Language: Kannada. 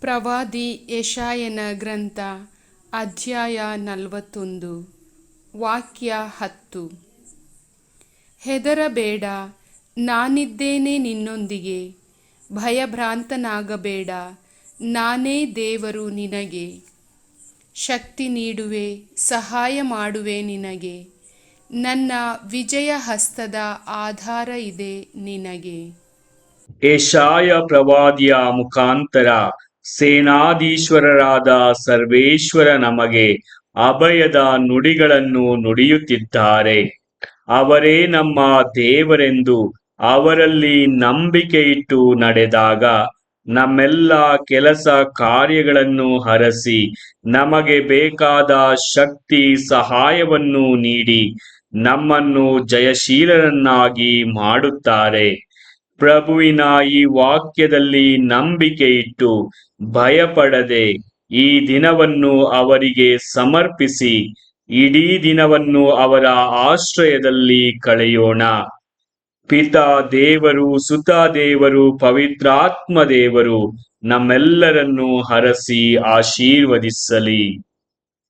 ಪ್ರವಾದಿ ಯಶಾಯನ ಗ್ರಂಥ, ಅಧ್ಯಾಯ ನಲವತ್ತೊಂದು, ವಾಕ್ಯ ಹತ್ತು. ಹೆದರಬೇಡ, ನಾನಿದ್ದೇನೆ ನಿನ್ನೊಂದಿಗೆ. ಭಯಭ್ರಾಂತನಾಗಬೇಡ, ನಾನೇ ದೇವರು ನಿನಗೆ. ಶಕ್ತಿ ನೀಡುವೆ, ಸಹಾಯ ಮಾಡುವೆ ನಿನಗೆ. ನನ್ನ ವಿಜಯ ಹಸ್ತದ ಆಧಾರ ಇದೆ ನಿನಗೆ. ಏಷಾಯ ಪ್ರವಾದಿಯ ಮುಖಾಂತರ ಸೇನಾಧೀಶ್ವರರಾದ ಸರ್ವೇಶ್ವರ ನಮಗೆ ಅಭಯದ ನುಡಿಗಳನ್ನು ನುಡಿಯುತ್ತಿದ್ದಾರೆ. ಅವರೇ ನಮ್ಮ ದೇವರೆಂದು ಅವರಲ್ಲಿ ನಂಬಿಕೆ ಇಟ್ಟು ನಡೆದಾಗ ನಮ್ಮೆಲ್ಲ ಕೆಲಸ ಕಾರ್ಯಗಳನ್ನು ಹರಸಿ ನಮಗೆ ಬೇಕಾದ ಶಕ್ತಿ, ಸಹಾಯವನ್ನು ನೀಡಿ ನಮ್ಮನ್ನು ಜಯಶೀಲರನ್ನಾಗಿ ಮಾಡುತ್ತಾರೆ. ಪ್ರಭುವಿನ ಈ ವಾಕ್ಯದಲ್ಲಿ ನಂಬಿಕೆ ಇಟ್ಟು ಭಯಪಡದೆ ಈ ದಿನವನ್ನು ಅವರಿಗೆ ಸಮರ್ಪಿಸಿ, ಇಡೀ ದಿನವನ್ನು ಅವರ ಆಶ್ರಯದಲ್ಲಿ ಕಳೆಯೋಣ. ಪಿತಾ ದೇವರು, ಸುತ ದೇವರು, ಪವಿತ್ರಾತ್ಮ ದೇವರು, ನಮ್ಮೆಲ್ಲರನ್ನು ಹರಸಿ ಆಶೀರ್ವದಿಸಲಿ.